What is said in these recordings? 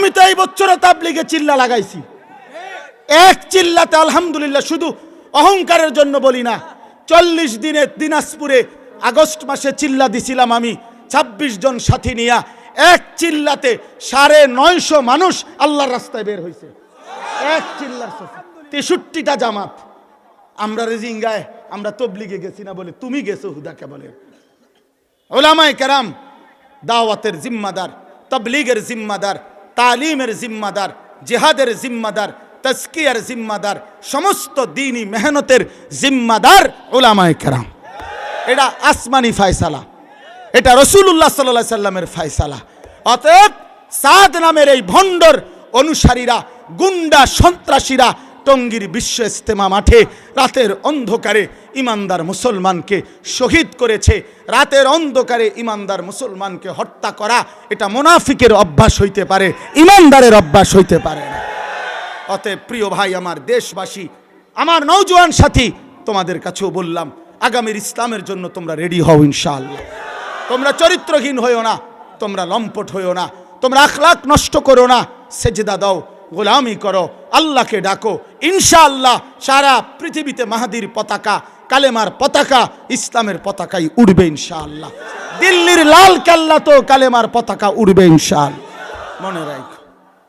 আমি তো এই বছরও তাবলিগে চিল্লা লাগাইছি। এক চিল্লাতে আলহামদুলিল্লাহ শুধু অহংকারের জন্য বলি না, চল্লিশ দিনে দিনাজপুরে আগস্ট মাসে চিল্লা দিছিলাম আমি ২৬ জন সাথী নিয়া এক চিল্লাতে সাড়ে নয়শো মানুষ আল্লাহর রাস্তায় বের হয়েছে এক চিল্লার তেষট্টিটা জামাত। আমরা রেজিঙ্গায়, আমরা তবলিগে গেছি না বলে তুমি গেছো হুদাকে বলে। ওলামায় কেরাম, দাওয়াতের জিম্মাদার, তবলিগের জিম্মাদার তালিমের জিম্মাদার, জেহাদের জিম্মাদার তস্কিয়ার জিম্মাদার, সমস্ত দিনই মেহনতের জিম্মাদার ওলামায় কেরাম। এটা আসমানি ফায়সালা, এটা রসুল্লাহ সাল্লা সাল্লামের ফায়সালা। অতএব সাদ নামের এই ভণ্ডর অনুসারীরা, গুন্ডা সন্ত্রাসীরা টঙ্গীর বিশ্ব ইস্তেমা মাঠে রাতের অন্ধকারে ইমানদার মুসলমানকে শহীদ করেছে। রাতের অন্ধকারে ইমানদার মুসলমানকে হত্যা করা এটা মোনাফিকের অভ্যাস হইতে পারে, ইমানদারের অভ্যাস হইতে পারে না। অতএব প্রিয় ভাই, আমার দেশবাসী, আমার নৌজওয়ান সাথী, তোমাদের কাছেও বললাম, আগামীর ইসলামের জন্য তোমরা রেডি হও ইনশাআল্লাহ। তোমরা চরিত্রহীন হইও না, তোমরা লম্পট হইও না, তোমরা আখলাক নষ্ট করো না, সেজদা দাও, গোলামি করো আল্লাহকে ডাকো। ইনশাআল্লাহ সারা পৃথিবীতে মাহাদির পতাকা, কালেমার পতাকা, ইসলামের পতাকাই উড়বে ইনশাআল্লাহ। দিল্লির লাল কেল্লা তো কালেমার পতাকা উড়বে ইনশাআল্লাহ। মনে রাখো,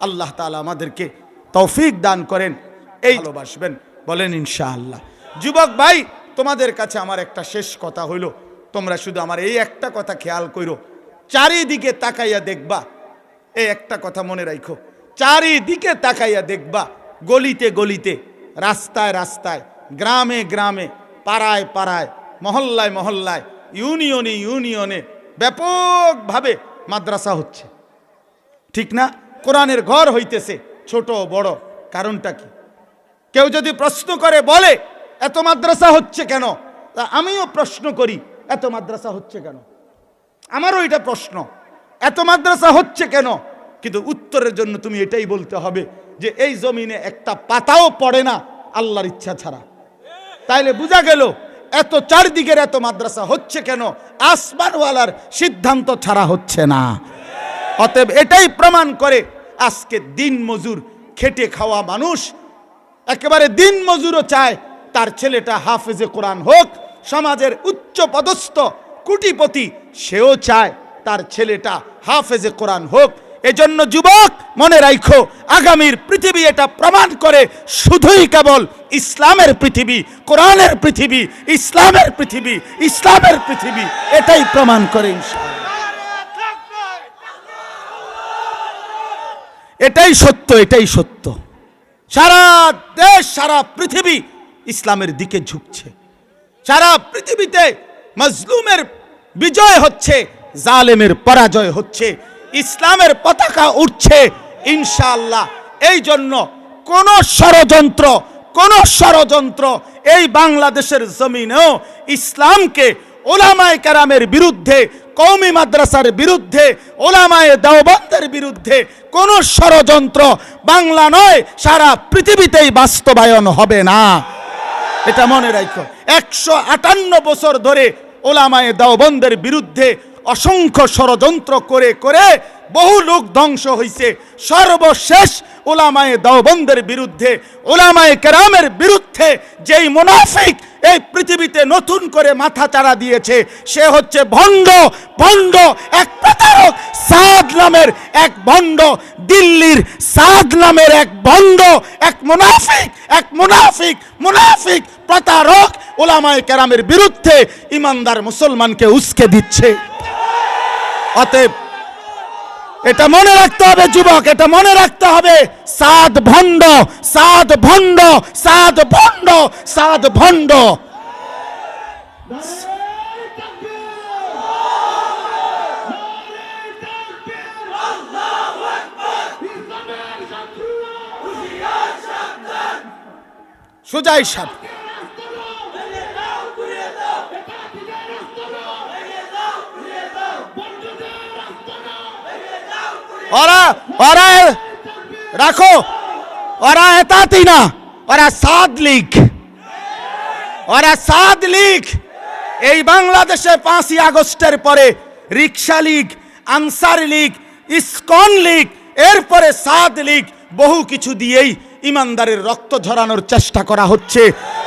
আল্লাহ তাআলা আমাদেরকে তৌফিক দান করেন, এই ভালোবাসবেন, বলেন ইনশাআল্লাহ। যুবক ভাই, তোমাদের কাছে আমার একটা শেষ কথা হইল। তোমরা শুধু আমার এই একটা কথা খেয়াল করো চারিদিকে তাকাইয়া দেখবা। এই একটা কথা মনে রাখো চারিদিকে তাকাইয়া দেখবা, গলিতে গলিতে, রাস্তায় রাস্তায়, গ্রামে গ্রামে, পাড়ায় পাড়ায়, মহল্লায় মহল্লায়, ইউনিয়নে ইউনিয়নে ব্যাপকভাবে মাদ্রাসা হচ্ছে। ঠিক না? কোরআনের ঘর হইতেছে ছোট বড়, কারণটা কি? কেউ যদি প্রশ্ন করে বলে, এত মাদ্রাসা হচ্ছে কেন? তা আমিও প্রশ্ন করি, এত মাদ্রাসা হচ্ছে কেন? আমারও এটা প্রশ্ন, এত মাদ্রাসা হচ্ছে কেন? কিন্তু উত্তরের জন্য তুমি এটাই বলতে হবে যে এই জমিনে একটা পাতাও পড়ে না আল্লাহর ইচ্ছা ছাড়া। তাইলে বোঝা গেল এত চারদিকের এত মাদ্রাসা হচ্ছে কেন? আসমানওয়ালার সিদ্ধান্ত ছাড়া হচ্ছে না। অতএব এটাই প্রমাণ করে আজকে দিন মজুর খেটে খাওয়া মানুষ একেবারে দিন মজুরও চায়, তার ছেলেটা হাফেজে কোরআন হোক, সমাজের উচ্চ পদস্থ কুটিপতি সেও চায়, তার ছেলেটা হাফেজে কোরআন হোক এজন্য যুবক, মনে রাখো আগামীর পৃথিবী এটা প্রমাণ করে শুধুই কেবল ইসলামের পৃথিবী, কোরআনের পৃথিবী, ইসলামের পৃথিবী ইসলামের পৃথিবী, এটাই প্রমাণ করে এটাই সত্য এটাই সত্য। সারা দেশ, সারা পৃথিবী ইসলামের দিকে ঝুঁকছে। সারা পৃথিবীতে মজলুমের বিজয় হচ্ছে, জালেমের পরাজয় হচ্ছে ইসলামের পতাকা উঠছে, ইনশাআল্লাহ। এই জন্য কোন ষড়যন্ত্র কোন ষড়যন্ত্র এই বাংলাদেশের জমিনেও ইসলামকে ওলামায় কারামের বিরুদ্ধে কৌমি মাদ্রাসার বিরুদ্ধে, ওলামায়ে দেওবন্দের বিরুদ্ধে কোন ষড়যন্ত্র বাংলা নয়, সারা পৃথিবীতেই বাস্তবায়ন হবে না। এটা মনে রাখো, একশো আটান্ন বছর ধরে ওলামায়ে দেওবন্দের বিরুদ্ধে অসংখ্য ষড়যন্ত্র করে করে বহু লোক ধ্বংস হয়েছে সর্বশেষ ওলামায়ে দেওবন্দের বিরুদ্ধে ওলামায়ে কেরামের বিরুদ্ধে যেই মুনাফিক এই পৃথিবীতে নতুন করে মাথা চারা দিয়েছে, সে হচ্ছে ভণ্ড ভণ্ড, এক প্রতারক, সাদ নামের এক ভণ্ড, দিল্লির সাদ নামের এক ভণ্ড, এক মুনাফিক এক মুনাফিক মুনাফিক প্রতারক ওলামায়ে কেরামের বিরুদ্ধে ইমানদার মুসলমানকে উস্কে দিচ্ছে। অতএব এটা মনে রাখতে হবে যুবক, এটা মনে রাখতে হবে, সাদ ভণ্ড সাদ ভণ্ড সাদ ভণ্ড সাদ ভণ্ড। সুজাই সাহেব ওরা ওরা রাখো। ওরা এতাতি না ওরা সাদ লীগ। ওরা সাদ লীগ। এই বাংলাদেশে পাঁচই আগস্টের পরে rickshaw league, Ansar league, ISKCON league, এরপরে সাদ লীগ, বহু কিছু দিয়েই ইমানদারের রক্ত ঝরানোর চেষ্টা করা হচ্ছে।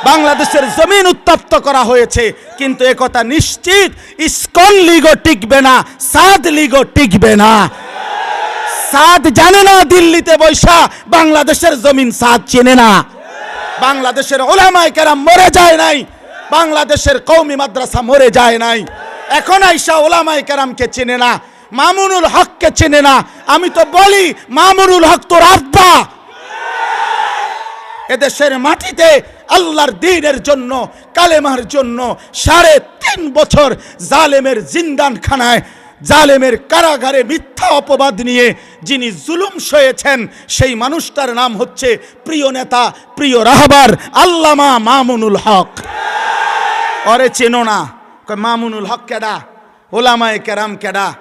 বাংলাদেশের জমিন উত্তপ্ত করা হয়েছে, কিন্তু একথা নিশ্চিত, ইসকন লীগও টিকবে না, সাদ লীগও টিকবে না। সাদ জানে না দিল্লিতে বৈশা, বাংলাদেশের জমিন সাদ চেনে না। বাংলাদেশের ওলামায় কেরাম মরে যায় নাই, বাংলাদেশের কৌমি মাদ্রাসা মরে যায় নাই। এখন আইসা ওলামায় কেরামকে চেনে না, মামুনুল হককে চেনে না। আমি তো বলি, মামুনুল হক তোর আব্বা। এদেশের মাটিতে আল্লাহর দিনের জন্য, কালেমার জন্য সাড়ে তিন বছর জালেমের জিন্দানখানায় জালেমের কারাগারে মিথ্যা অপবাদ নিয়ে যিনি জুলুম সয়েছেন, সেই মানুষটার নাম হচ্ছে প্রিয় নেতা, প্রিয় রাহবার আল্লামা মামুনুল হক। অরে চেনো না মামুনুল হক কেডা? ওলামায়ে কেরাম কেডা?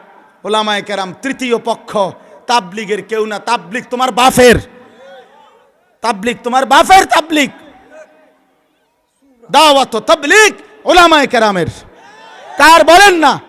ওলামায় কেরাম তৃতীয় পক্ষ। তাবলিগের কেউ না, তাবলিগ তোমার বাফের। তাবলিগ তোমার বাফের তাবলিগ। দাওয়াত তাবলিগ ওলামায় কেরামের। কার বলেন না